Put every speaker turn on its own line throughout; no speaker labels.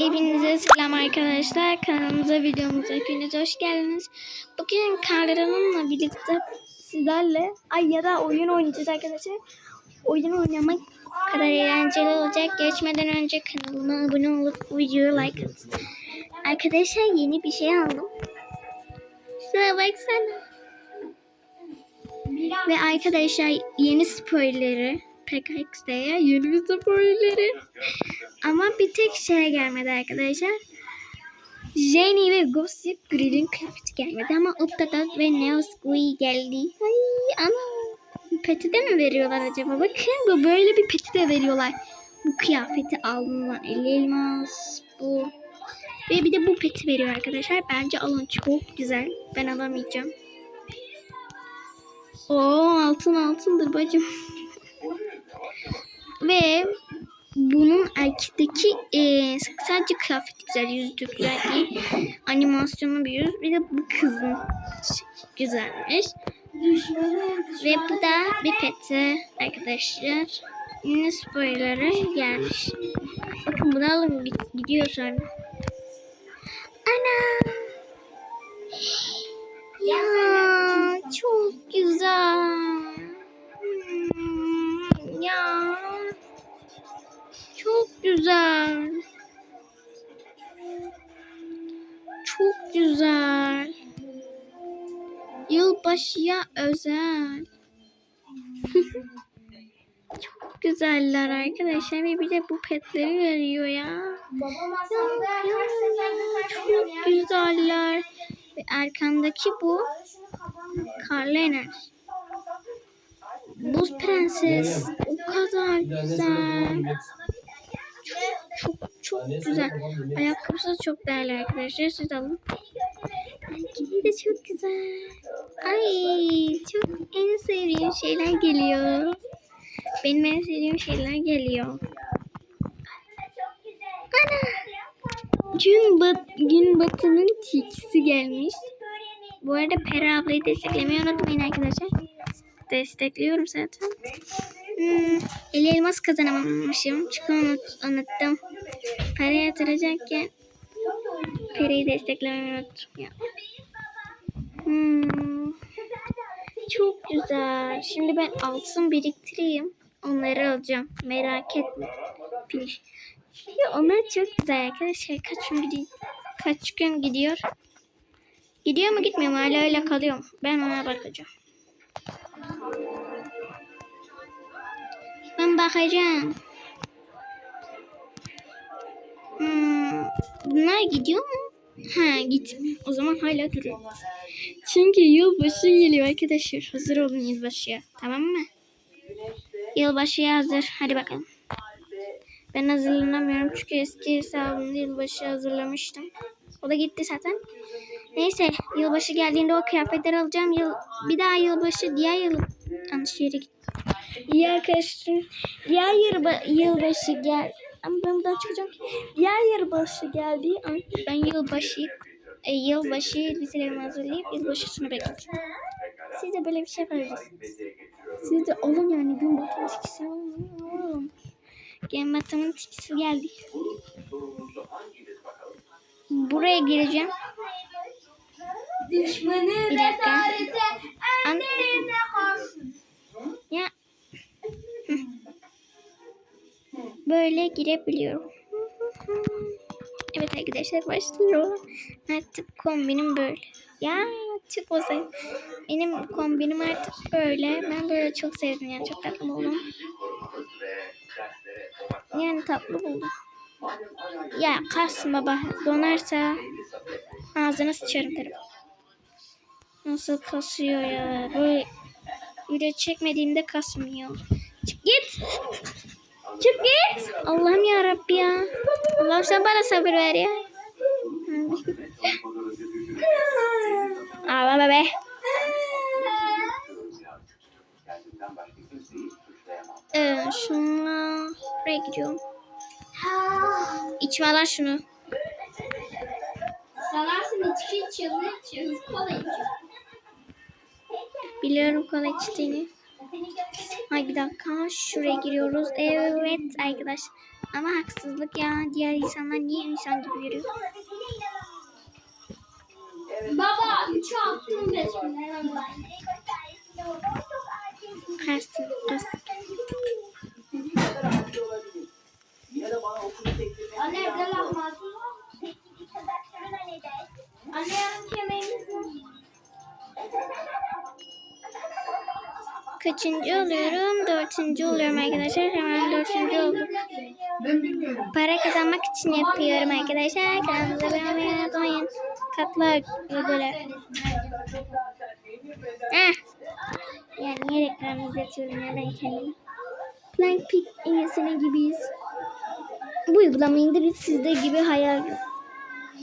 Hepinize selam arkadaşlar. Kanalımıza, videomuza hepiniz hoş geldiniz. Bugün Kahraman'la birlikte sizlerle ay ya da oyun oynayacağız arkadaşlar. Oyun oynamak kadar eğlenceli olacak. Geçmeden önce kanalıma abone olup videoyu like atın. Arkadaşlar yeni bir şey aldım. Şuna baksana. Ve arkadaşlar yeni spoilerleri PKX'de yeni bir spoilerleri. Ama bir tek şey gelmedi arkadaşlar. Jenny ve Gossip Grill'in kıyafeti gelmedi ama Updated ve Neo Squee geldi. Ay ana. Peti de mi veriyorlar acaba? Bakın bu böyle bir peti de veriyorlar. Bu kıyafeti aldılar. 50 elmas. Bu. Ve bir de bu peti veriyor arkadaşlar. Bence alın çok güzel. Ben alamayacağım. Oo altın altındır bacım. Ve bunun erkekteki e, sadece kıyafeti güzel, yüzü güzel değil. Animasyonu yüz. Bir de bu kızın güzelmiş. Ve bu da bir peti arkadaşlar. Yine spoiler'ı gelmiş. Bakın bunu alın gidiyor sonra. Ana! Ya çok güzel. Güzel. Çok güzel. Yılbaşıya özel. çok güzeller arkadaşlar ve bir de bu petleri veriyor ya. Çok güzeller. Ve arkandaki bu karlı enerji. Buz prenses o kadar güzel. Çok çok güzel. Ayakkabısı çok değerli arkadaşlar. Siz alın. Ayakkabı da çok güzel. Ay çok en sevdiğim şeyler geliyor. Benim en sevdiğim şeyler geliyor. Ana. Gün, bat, gün batının tilkisi gelmiş. Bu arada Pera ablayı desteklemeyi unutmayın arkadaşlar. Destekliyorum zaten. Hmm, 50 elmas kazanamamışım. Çünkü unut, unuttum. Para yatıracakken Pera'yı desteklemeyi unuttum ya. Hmm, çok güzel. Şimdi ben altın biriktireyim. Onları alacağım. Merak etme. Finish. Ya onlar çok güzel arkadaşlar. Kaç gün gidiyor? Kaç gün gidiyor? Gidiyor mu gitmiyor mu? Hala öyle kalıyor mu? Ben ona bakacağım. Bakacağım. Hmm, bunlar gidiyor mu? Ha gitmiyor. O zaman hala duruyor. Çünkü yılbaşı geliyor arkadaşlar. Hazır olun yılbaşıya. Tamam mı? Yılbaşıya hazır. Hadi bakalım. Ben hazırlanamıyorum çünkü eski hesabımda yılbaşı hazırlamıştım. O da gitti zaten. Neyse yılbaşı geldiğinde o kıyafetleri alacağım. Yıl, bir daha yılbaşı diğer yıl yanlış yere gittim. İyi arkadaşlar. Diğer yıl, yılbaşı gel. Ama ben buradan çıkacağım. Diğer yılbaşı geldiği an ben yılbaşı e, yılbaşı elbiselerimi hazırlayıp yılbaşısını bekleyeceğim. Siz de böyle bir şey yapabilirsiniz. Siz de olun yani gün batımı tikisi olun. Gün batımın tikisi geldi. Buraya gireceğim.
Düşmanı
Bir dakika. An- Böyle girebiliyorum. Evet arkadaşlar başlıyor. Artık kombinim böyle. Ya çok güzel. Benim kombinim artık böyle. Ben böyle çok sevdim yani çok tatlı buldum. Yani tatlı buldum. Ya kalsın baba. Donarsa ağzına sıçarım telefon. Nasıl kasıyor ya. Böyle video çekmediğimde kasmıyor. Çık git. Çık git. Allah'ım ya Rabbi ya. Allah'ım sen bana sabır ver ya. Ağlama be. Ee, şunla buraya gidiyorum. İçme lan şunu.
Salarsın içki içiyorsun, içiyorsun, kola içiyorsun.
Biliyorum kola içtiğini. Ay bir dakika şuraya giriyoruz. Evet arkadaş. Ama haksızlık ya. Diğer insanlar niye insan gibi yürüyor?
Baba 3'ü attım resmen.
Karsın. Kız.
Anne evde lahmacun. Anne yarın yemeğimiz
Kaçıncı oluyorum? Dörtüncü oluyorum arkadaşlar. Hemen.
Ben bilmiyorum.
Para kazanmak için yapıyorum arkadaşlar. Kanalımıza abone olmayı unutmayın. Katlar böyle. Eh. Yani niye reklam izletiyorum ya ben kendimi. Plank Peak üyesine gibiyiz. Bu uygulamayı indirip sizde gibi hayal.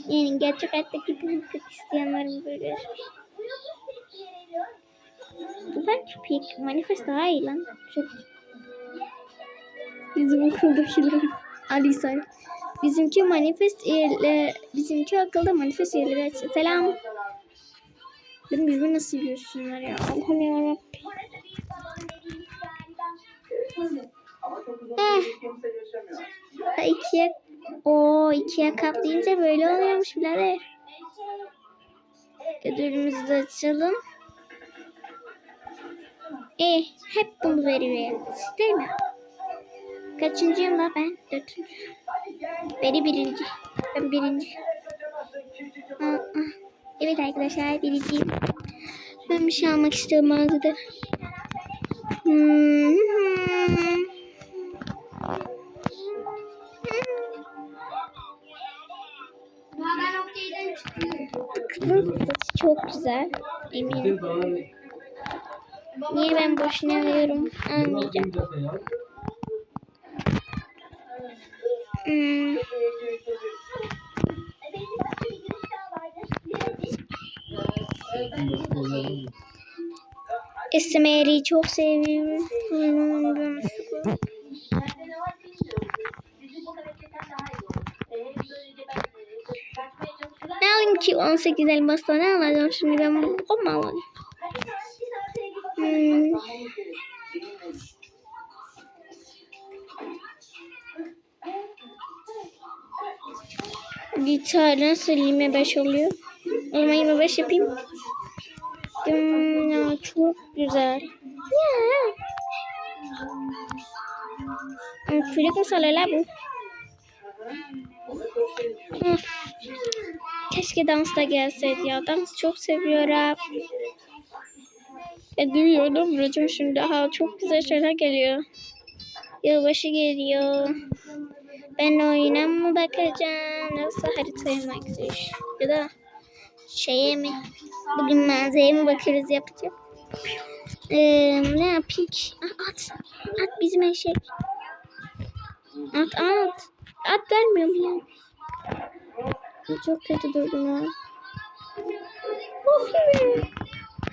Yani gerçek hayattaki Plank Peak isteyenlerin böyle. Plank Peak manifest daha iyi lan. Çok Bizim okuldakiler. Ali Say. Bizimki manifest yerle bizimki akılda manifest yerleri açtı. Selam. Benim yüzümü nasıl görsünler ya? Allah'ım yarabbim. Eh. Ha, ikiye o ikiye katlayınca böyle oluyormuş birader. Ödülümüzü de açalım. Eh, hep bunu veriyor. Değil mi? Kaçıncıyım la ben? Dördüncü. Beni birinci. Ben birinci. Aa, aa. Evet arkadaşlar birinciyim. Ben bir şey almak istiyorum mağazada. Hmm. Kızın saçı çok güzel. Eminim. Niye ben boşuna alıyorum? Anlayacağım. Hmm. SMR'i çok seviyorum. Hmm. Ne alayım ki 18 elmasla ne alacağım şimdi ben bu mu alayım? Gitar nasıl 25 oluyor? O zaman 25 yapayım. Ya çok güzel. Ya. Çocuk la bu? Keşke dans da gelseydi ya. Dans çok seviyorum. E duyuyorum vuracağım şimdi. Ha çok güzel şeyler geliyor. Yılbaşı geliyor. Ben oyuna mı bakacağım yoksa haritaya mı bakacağız? Ya da şeye mi? Bugün manzaraya mı bakıyoruz yapacak? Ee, ne yapayım? Ah, At. At bizim eşek. At at. At vermiyor mu ya? Çok kötü durdum ya. Oh,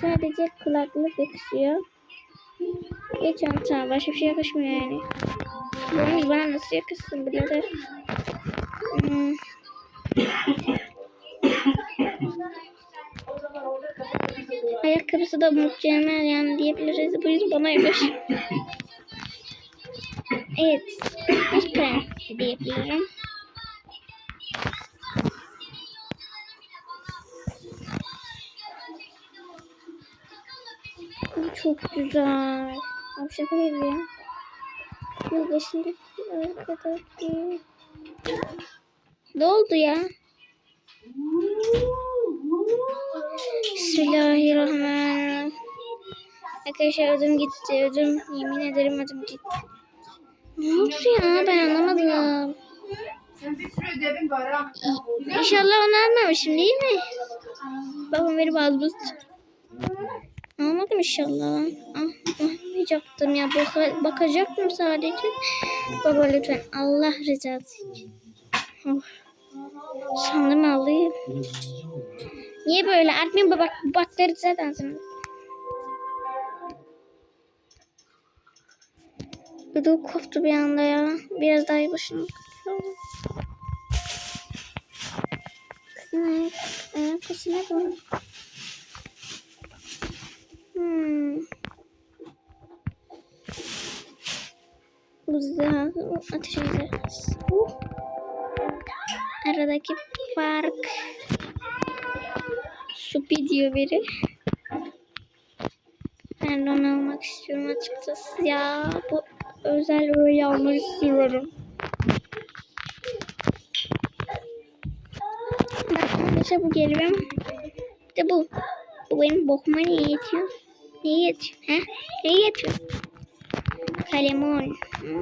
Sadece kulaklık yakışıyor. Ve çanta. Başka bir şey yakışmıyor yani. Yalnız bana nasıl yakışsın birader? Hmm. Ayakkabısı da mükemmel yani diyebiliriz. Bu yüzden bana yakışıyor. Evet. Hiç prensi diyebilirim. Çok güzel. Abi şaka gibi ya. Yılbaşındaki arkadaki. Ne oldu ya? Bismillahirrahmanirrahim. Arkadaşlar ödüm gitti. Ödüm yemin ederim ödüm gitti. Ne oldu ya ben anlamadım. İnşallah onu almamışım değil mi? Babam beni bazı Almadım inşallah. Ah, almayacaktım ya. Baka, bakacaktım sadece. Baba lütfen Allah rızası için. Of. Sandım alayım. Niye böyle? Artmayın bak bakteri zaten sana. Ödüm koptu bir anda ya. Biraz daha iyi başına. Kızın ayak, ayak. Hmm. Güzel. ateş ederiz. Uh. Aradaki fark. Supi diyor biri. Ben de onu almak istiyorum açıkçası. Ya bu özel öyle almak istiyorum. Arkadaşlar bu geliyor. Bir de bu. Bu benim bokuma yetiyor? Neye yetiyor? He? Neye yetiyor? Kalemon. Hmm.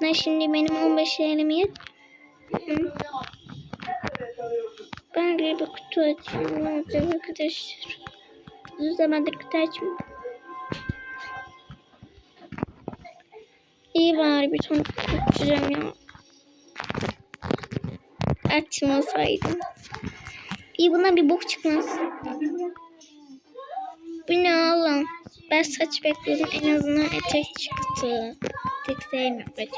Ne şimdi benim 15 yerim yet. Hı. Ben bir kutu olacak arkadaşlar? Uzun zamandır kutu açmıyorum. İyi bari bir kutu açacağım ya. Açmasaydım. İyi bundan bir bok çıkmaz. Bu ne oğlum? Ben saç bekliyordum en azından etek çıktı. Tek sevmiyorum etek.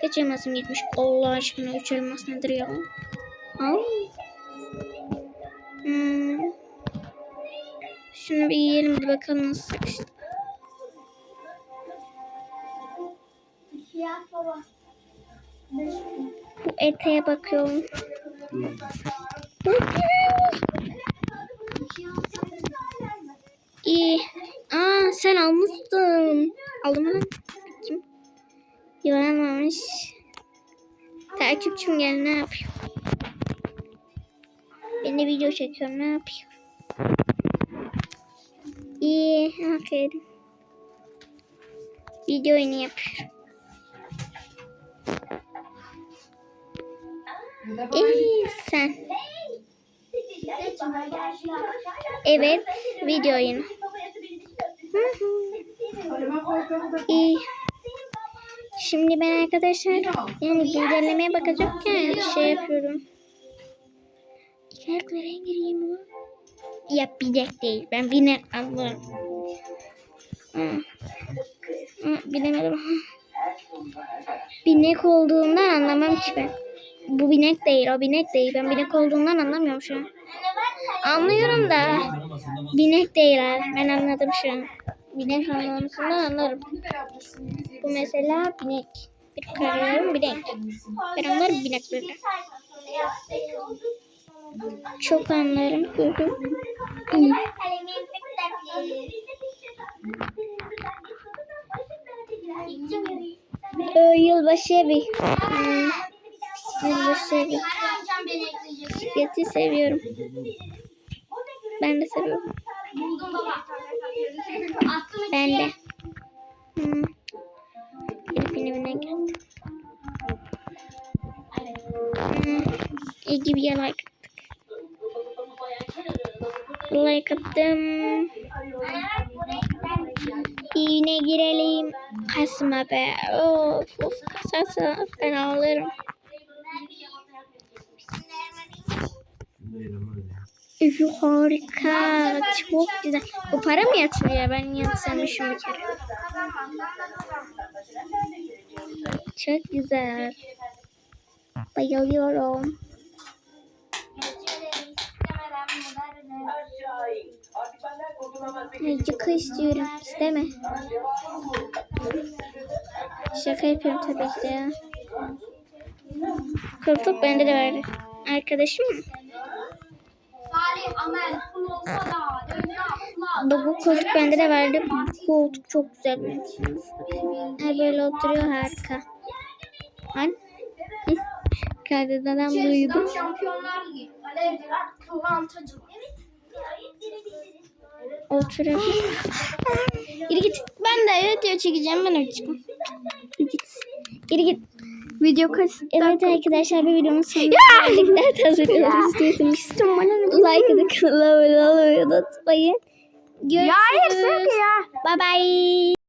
Kaç elmasım gitmiş? Allah aşkına 3 elmas nedir ya? Al. Hmm. Şunu bir yiyelim bir bakalım nasıl işte. Bu eteğe bakıyorum. İyi. Aa sen almışsın. Aldın mı? Kim? Takipçim gel ne yapıyor? Ben de video çekiyorum ne yapıyor? İyi. Aferin. Video oyunu yapıyor. İyi sen. Evet. Video oyunu. İyi. Şimdi ben arkadaşlar yani güncellemeye bakacakken şey yapıyorum. Renk gireyim mi? Ya binek değil. Ben binek alırım. Bilemedim. Binek olduğundan anlamam ki ben. Bu binek değil, o binek değil. Ben binek olduğundan anlamıyorum şu an. Anlıyorum da binek değil abi. Ben anladım şu an. Binek anlamasından anlarım. Bu mesela binek. Bir kararım binek. Ben anlarım binekleri. Çok anlarım. Yılbaşı evi. Hmm, yılbaşı. Bisikleti seviyorum. Ben de seviyorum. Ben de. Hmm. Elif'in evine geldim. Hmm. İyi gibi ya like attık. Like attım. İğne girelim. Kasma be. Of of kasarsa ben ağlarım. Üf harika. Çok güzel. O para mı yatırıyor? Ben yatırmışım bir kere. Çok güzel. Bayılıyorum. Yıkı istiyorum. İsteme. Şaka yapıyorum tabii ki de ya. Koltuk bende de vardı. Arkadaşım mı?
Kula.
Bu, koltuk bende de vardı. Bu koltuk çok güzel. Ha, böyle oturuyor harika. Lan. Kardeşim duydu.
Şampiyonlar Ligi. Alevciler, kıvantacılar.
Oturuyor. Geri git. Ben de video çekeceğim. Ben açacağım. Geri git. Geri git. Video kaç Evet arkadaşlar bir videonun sonuna geldik. Nerede hazırlıyoruz istiyorsunuz? Like edin kanala abone olmayı unutmayın. Görüşürüz. Bye bye.